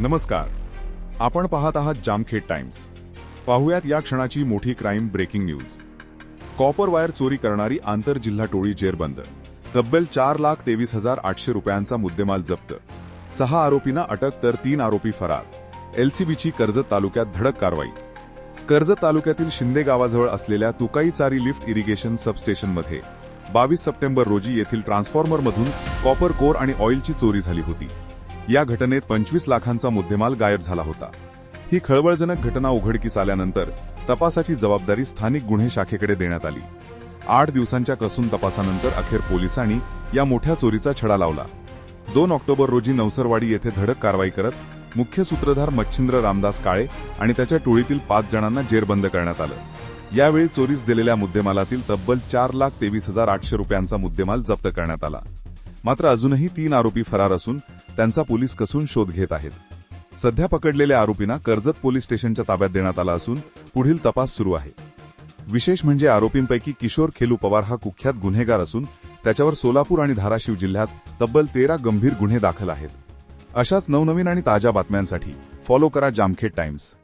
नमस्कार. आपण पाहत आहात जामखेड टाइम्स. पाहुयात या क्षणाची मोठी crime breaking news. Copper wire चोरी करणारी आंतरजिल्हा टोळी जेरबंद. तब्बल चार लाख तेवीस हजार आठशे रुपयांचा मुद्देमाल जप्त. सहा आरोपींना अटक तर तीन आरोपी फरार. एलसीबीची कर्जत तालुक्यात धडक कारवाई. कर्जत तालुक्यातील शिंदे गावाजवळ असलेल्या तुकाई चारी लिफ्ट इरिगेशन सबस्टेशनमध्ये बावीस सप्टेंबर रोजी येथील ट्रान्सफॉर्मरमधून कॉपर कोर आणि ऑइलची चोरी झाली होती. या घटनेत पंचवीस लाखांचा मुद्देमाल गायब झाला होता. ही खळबळजनक घटना उघडकीस आल्यानंतर तपासाची जबाबदारी स्थानिक गुन्हे शाखेकडे देण्यात आली. आठ दिवसांच्या कसून तपासानंतर अखेर पोलिसांनी या मोठ्या चोरीचा छडा लावला. दोन ऑक्टोबर रोजी नवसरवाडी येथे धडक कारवाई करत मुख्य सूत्रधार मच्छिंद्र रामदास काळे आणि त्याच्या टोळीतील पाच जणांना जेरबंद करण्यात आलं. यावेळी चोरीस दिलेल्या मुद्देमालातील तब्बल चार लाख तेवीस हजार आठशे रुपयांचा मुद्देमाल जप्त करण्यात आला. मात्र अजूनही तीन आरोपी फरार असून त्यांचा पोलीस कसून शोध घेत आहेत. सध्या पकडलेल्या आरोपींना कर्जत पोलीस स्टेशनच्या ताब्यात देण्यात आला असून पुढील तपास सुरू आहे. विशेष म्हणजे आरोपींपैकी किशोर खेलू पवार हा कुख्यात गुन्हेगार असून त्याच्यावर सोलापूर आणि धाराशिव जिल्ह्यात तब्बल तेरा गंभीर गुन्हे दाखल आहेत. अशाच नवनवीन आणि ताज्या बातम्यांसाठी फॉलो करा जामखेड टाइम्स.